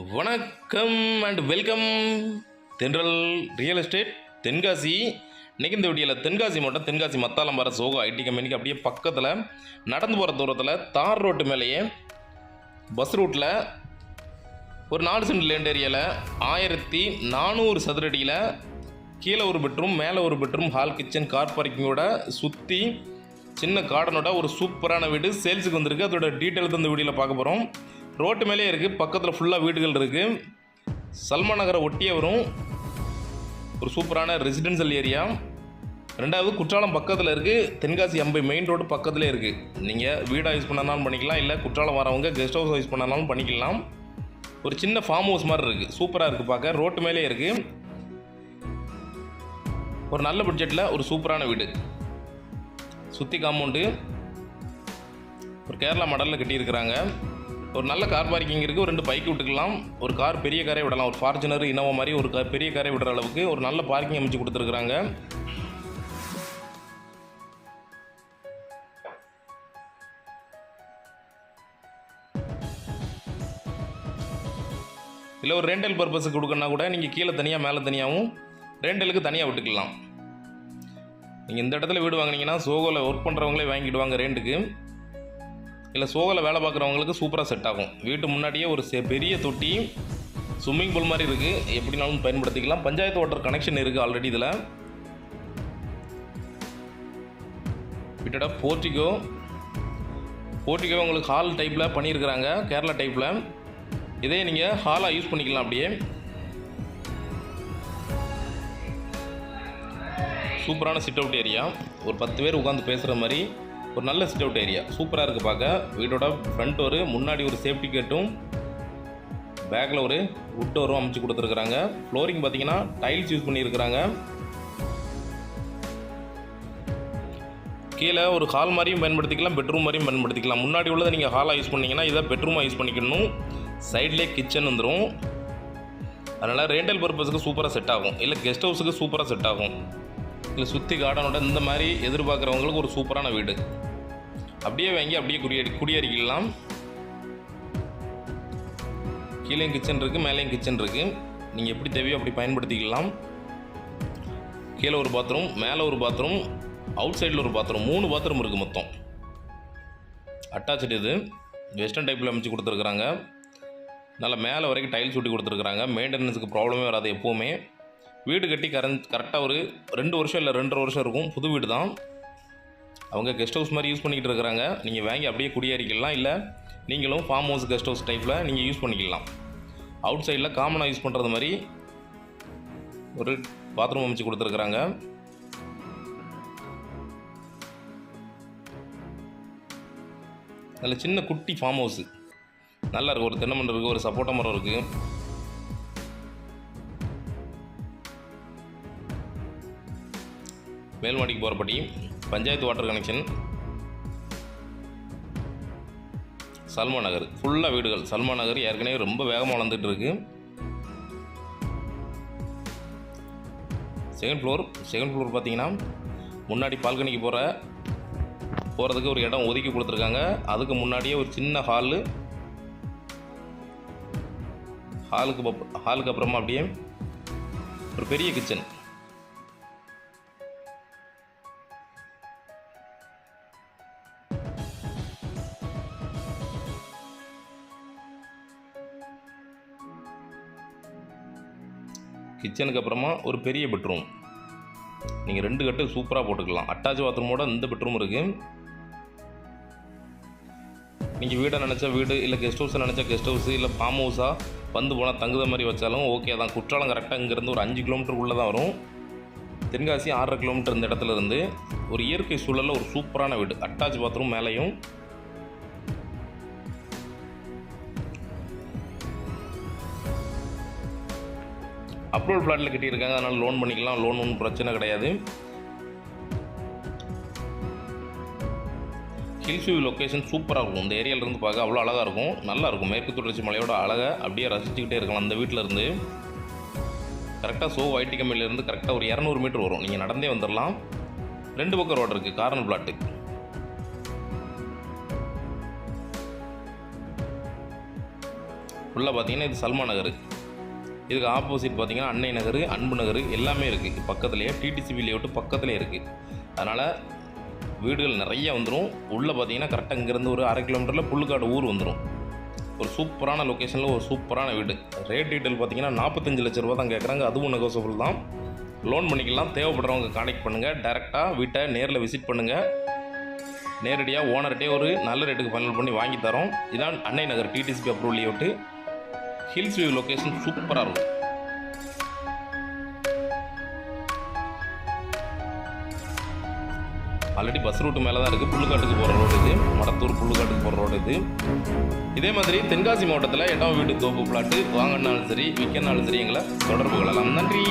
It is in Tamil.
வணக்கம் and welcome Thendral real estate Tenkasi. இன்னைக்கு இந்த வீடியோவில் தென்காசி மட்டும் தென்காசி மத்தாளம்பர சோகோ ஐடி கம்பெனிக்கு அப்படியே பக்கத்தில் நடந்து போகிற தூரத்தில் தார் ரோட்டு மேலேயே பஸ் ரூட்டில் ஒரு நாலு சென்ட் லேண்ட் ஏரியாவில் ஆயிரத்தி நானூறு சதுரடியில் கீழே ஒரு பெட்ரூம் மேலே ஒரு பெட்ரூம் ஹால் கிச்சன் கார் பார்க்கிங்கோட சுற்றி சின்ன கார்டனோட ஒரு சூப்பரான வீடு. சேல்ஸுக்கு வந்திருக்கு. அதோட டீட்டெயில் இந்த வீடியோவில் பார்க்க போகிறோம் ரோட்டு மேலே இருக்குது பக்கத்தில் ஃபுல்லாக வீடுகள் இருக்குது சல்மான் நகரை ஒட்டியே வரும். ஒரு சூப்பரான ரெசிடென்ஷியல் ஏரியா ரெண்டாவது குற்றாலம் பக்கத்தில் இருக்குது தென்காசி அம்பை மெயின் ரோடு பக்கத்துலேயே இருக்குது நீங்கள் வீடாக யூஸ் பண்ணனாலும் பண்ணிக்கலாம் இல்லை குற்றாலம் வரவங்க கெஸ்ட் ஹவுஸ் யூஸ் பண்ணனாலும் பண்ணிக்கலாம். ஒரு சின்ன ஃபார்ம் ஹவுஸ் மாதிரி இருக்குது சூப்பராக இருக்குது பார்க்க. ரோட்டு மேலே இருக்குது ஒரு நல்ல பட்ஜெட்டில் ஒரு சூப்பரான வீடு. சுற்றி காம்பவுண்டு ஒரு கேரளா மாடலில் கட்டியிருக்கிறாங்க. ஒரு நல்ல கார் பார்க்கிங் இருக்குது ஒரு ரெண்டு பைக் விட்டுக்கலாம். ஒரு கார் பெரிய காரே விடலாம். ஒரு ஃபார்ச்சுனர் இனோவா மாதிரி ஒரு கார் பெரிய காரே விடுற அளவுக்கு ஒரு நல்ல பார்க்கிங் அமைச்சு கொடுத்துருக்குறாங்க. இல்லை ஒரு ரெண்டல் பர்பஸுக்கு கொடுக்கணுன்னா கூட நீங்கள் கீழே தனியாக மேலே தனியாகவும் ரெண்டலுக்கு தனியாக விட்டுக்கலாம். நீங்கள் இந்த இடத்துல வீடு வாங்குனீங்கன்னா சோகோவில் ஒர்க் பண்ணுறவங்களே வாங்கிடுவாங்க ரெண்டுக்கு இல்லை சோகோவில் வேலை பார்க்குறவங்களுக்கு சூப்பராக செட் ஆகும். வீட்டு முன்னாடியே ஒரு செ- பெரிய தொட்டி ஸ்விம்மிங் பூல் மாதிரி இருக்குது எப்படினாலும் பயன்படுத்திக்கலாம். பஞ்சாயத்து வாட்டர் கனெக்ஷன் இருக்குது ஆல்ரெடி இதில். விட்டடா போர்ட்டிகோ. போர்ட்டிகோ உங்களுக்கு ஹால் டைப்பில் பண்ணியிருக்கிறாங்க கேரளா டைப்பில் இதே நீங்கள் ஹாலாக யூஸ் பண்ணிக்கலாம் அப்படியே. சூப்பரான சிட் அவுட் ஏரியா ஒரு பத்து பேர் உட்காந்து பேசுகிற மாதிரி. ஒரு நல்ல சிட் அவுட் ஏரியா சூப்பராக இருக்குது பார்க்க வீடோட ஃப்ரண்ட் ஒரு முன்னாடி ஒரு சேஃப்டி கேட்டும் பேக்கில் ஒரு உட் டோரும் அமைச்சு கொடுத்துருக்குறாங்க. ஃப்ளோரிங் பார்த்தீங்கன்னா டைல்ஸ் யூஸ் பண்ணியிருக்கிறாங்க. கீழே ஒரு ஹால் மாதிரியும் பயன்படுத்திக்கலாம் பெட்ரூம் மாதிரியும் பயன்படுத்திக்கலாம். முன்னாடி உள்ளதை நீங்கள் ஹாலாக யூஸ் பண்ணிங்கன்னா இதை பெட்ரூமாக யூஸ் பண்ணிக்கணும். சைட்லேயே கிச்சன் வந்துடும் அதனால் ரேண்டல் பர்பஸுக்கு சூப்பராக செட் ஆகும். இல்லை கெஸ்ட் ஹவுஸுக்கு சூப்பராக செட் ஆகும். இல்லை சுற்றி கார்டனோட இந்த மாதிரி எதிர்பார்க்குறவங்களுக்கு ஒரு சூப்பரான வீடு. அப்படியே வாங்கி அப்படியே குடியேறி குடியேறிக்கலாம். கீழேயும் கிச்சன் இருக்குது மேலேயும் கிச்சன் இருக்குது நீங்கள் எப்படி தேவையோ அப்படி பயன்படுத்திக்கலாம். கீழே ஒரு பாத்ரூம் மேலே ஒரு பாத்ரூம் அவுட் சைடில் ஒரு பாத்ரூம் மூணு பாத்ரூம் இருக்குது மொத்தம். அட்டாச்சு இது. வெஸ்டர்ன் டைப்பில் அமைச்சு கொடுத்துருக்குறாங்க. நல்லா மேலே வரைக்கும் டைல்ஸ் ஒட்டி கொடுத்துருக்குறாங்க. மெயின்டெனன்ஸுக்கு ப்ராப்ளமே வராது எப்போவுமே. வீடு கட்டி கரண்ட் கரெக்டாக ஒரு ரெண்டு வருஷம் இல்லை ரெண்டரை வருஷம் இருக்கும். புது வீடு தான். அவங்க கெஸ்ட் ஹவுஸ் மாதிரி யூஸ் பண்ணிக்கிட்டு இருக்கிறாங்க. நீங்கள் வாங்கி அப்படியே குடியேறிக்கலாம். இல்லை நீங்களும் ஃபார்ம் ஹவுஸ் கெஸ்ட் ஹவுஸ் டைப்பில் நீங்கள் யூஸ் பண்ணிக்கலாம். அவுட் சைடில் காமனாக யூஸ் பண்ணுறது மாதிரி ஒரு பாத்ரூம் அமைச்சு கொடுத்துருக்குறாங்க. நல்ல சின்ன குட்டி ஃபார்ம் ஹவுஸு நல்லா இருக்குது ஒரு தென்னை மரம் இருக்குது ஒரு சப்போட்டா மரம் இருக்குது மேல்மாடிக்கு போகிறபடி பஞ்சாயத்து வாட்டர் கனெக்ஷன் சல்மா நகர். ஃபுல்லாக வீடுகள். சல்மா நகர் ஏற்கனவே ரொம்ப வேகமாக வளர்ந்துட்டு இருக்கு. செகண்ட் ஃப்ளோர் செகண்ட் ஃப்ளோர் பார்த்தீங்கன்னா முன்னாடி பால்கனிக்கு போகிற போகிறதுக்கு ஒரு இடம் ஒதுக்கி கொடுத்துருக்காங்க. அதுக்கு முன்னாடியே ஒரு சின்ன ஹாலு ஹாலுக்கு பப்- ஹாலுக்கு அப்புறமா அப்படியே ஒரு பெரிய கிச்சன் கிச்சனுக்கு அப்புறமா ஒரு பெரிய பெட்ரூம். நீங்கள் ரெண்டு கட்டு சூப்பராக போட்டுக்கலாம். அட்டாச் பாத்ரூமோட இந்த பெட்ரூம் இருக்குது நீங்கள் வீடை நினச்சா வீடு இல்லை கெஸ்ட் ஹவுஸை நினச்சா கெஸ்ட் ஹவுஸ் இல்லை ஃபார்ம் ஹவுஸாக வந்து போனால் தங்குத மாதிரி வச்சாலும் ஓகே தான். குற்றாலம் கரெக்டாக இங்கேருந்து ஒரு அஞ்சு கிலோமீட்டருக்குள்ளே தான் வரும். தென்காசி ஆறரை கிலோமீட்டர் இந்த இடத்துல இருந்து. ஒரு இயற்கை சூழலில் ஒரு சூப்பரான வீடு. அட்டாச் பாத்ரூம் மேலேயும் அப்ரூவல் ஃப்ளாட்டில் கட்டியிருக்காங்க. அதனால் லோன் பண்ணிக்கலாம். லோன் ஒன்றும் பிரச்சனை கிடையாது. ஹில்ஸ் வியூ லொக்கேஷன் சூப்பராக இருக்கும். இந்த ஏரியாவிலேருந்து பார்க்க அவ்வளோ அழகாக இருக்கும். நல்லா இருக்கும். மேற்கு தொடர்ச்சி மலையோட அழகை அப்படியே ரசிச்சுக்கிட்டே இருக்கலாம். அந்த வீட்டில் இருந்து. கரெக்டாக சோ ஐடி கம்பெனிலேருந்து கரெக்டாக ஒரு இரநூறு மீட்டர் வரும். நீங்கள் நடந்தே வந்துடலாம் ரெண்டு பக்கம் ரோடு இருக்குது கார்னர் பிளாட்டு உள்ளே பார்த்தீங்கன்னா இது சல்மா நகர். இதுக்கு ஆப்போசிட் பார்த்திங்கன்னா அன்னை நகர் அன்பு நகர் எல்லாமே இருக்குது பக்கத்துலேயே டிடிசிபி லேவுட்டு பக்கத்துலேயே இருக்குது அதனால் வீடுகள் நிறைய வந்துடும் உள்ளே பார்த்தீங்கன்னா கரெக்டாக இங்கேருந்து ஒரு அரை கிலோமீட்டரில் புல்லுக்காடு ஊர் வந்துடும் ஒரு சூப்பரான லொக்கேஷனில் ஒரு சூப்பரான வீடு. ரேட் டீட்டெயில் பார்த்தீங்கன்னா நாற்பத்தஞ்சு லட்ச ரூபா தான் கேட்குறாங்க. அதுவும் நெகோசியபிள் தான். லோன் பண்ணிக்கலாம். தேவைப்படுறவங்க கான்டெக்ட் பண்ணுங்கள் டேரெக்டாக வீட்டை நேரில் விசிட் பண்ணுங்கள் நேரடியாக ஓனர்கிட்டே ஒரு நல்ல ரேட்டுக்கு ஃபைனல் பண்ணி வாங்கி தரோம். இதான் அன்னை நகர் டிடிசிபி அப்ரூவல் விட்டு ஹில்ஸ் வியூ லொக்கேஷன் சூப்பராக இருக்கும். ஆல்ரெடி பஸ் ரூட்டு மேலே தான் இருக்குது புல்லுக்காட்டுக்கு போகிற ரோடு இது. மடத்தூர் புல்லுக்காட்டுக்கு போகிற ரோடு இது. இதே மாதிரி தென்காசி மாவட்டத்தில் எட்டாம் வீடு தோப்பு பிளாட்டு வாங்கினாலும் சரி விற்கனாலும் சரி எங்களை தொடர்பு கொள்ளலாம். நன்றி.